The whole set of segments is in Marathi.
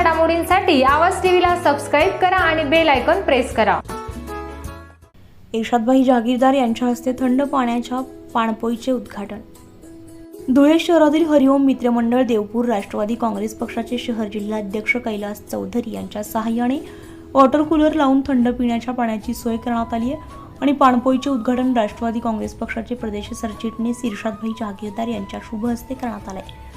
घडामोडींसाठी आवाज टीव्हीला सबस्क्राईब करा आणि बेल आयकॉन प्रेस करा. इर्शादभाई जागीरदार यांच्या हस्ते थंड पाण्याच्या पाणपोईचे उद्घाटन. धुळे शहरातील हरिओम मित्रमंडळ देवपूर राष्ट्रवादी काँग्रेस पक्षाचे शहर जिल्हाध्यक्ष कैलास चौधरी यांच्या सहाय्याने वॉटर कूलर लावून थंड पिण्याच्या पाण्याची सोय करण्यात आली आहे आणि पाणपोईचे उद्घाटन राष्ट्रवादी काँग्रेस पक्षाचे प्रदेश सरचिटणीस इर्षादभाई जागीरदार यांच्या शुभ हस्ते करण्यात आले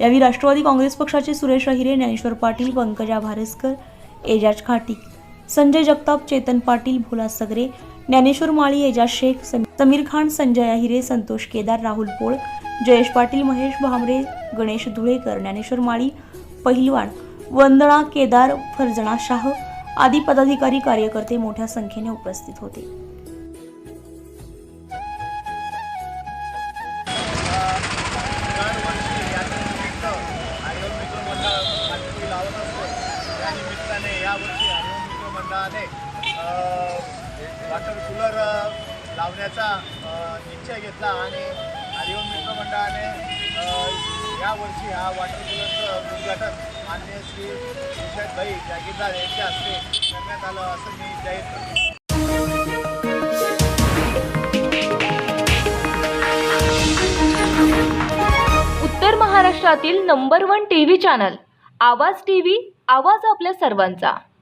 यावेळी राष्ट्रवादी काँग्रेस पक्षाचे सुरेश अहिरे ज्ञानेश्वर पाटील पंकजा भारसकर एजाज खाटिक संजय जगताप चेतन पाटील भोला सगरे ज्ञानेश्वर माळी एजाज शेख समीर खान संजय अहिरे संतोष केदार राहुल पोळ जयेश पाटील महेश भामरे गणेश धुळेकर ज्ञानेश्वर माळी पहिलवान वंदना केदार फरजणा शाह आदी पदाधिकारी कार्यकर्ते मोठ्या संख्येने उपस्थित होते. या निमित्ताने यावर्षी हरिओम मित्र मंडळाने वॉटर कूलर लावण्याचा निश्चय घेतला आणि हरिओम मित्र मंडळाने यावर्षी हा वॉटर कूलरचं उद्घाटन मान्य श्री भाई जागीरदार यांच्या हस्ते करण्यात आलं असं मी जाहीर करतो. उत्तर महाराष्ट्रातील number one T V channel Awaaz T V आवाज आपल्या सर्वांचा.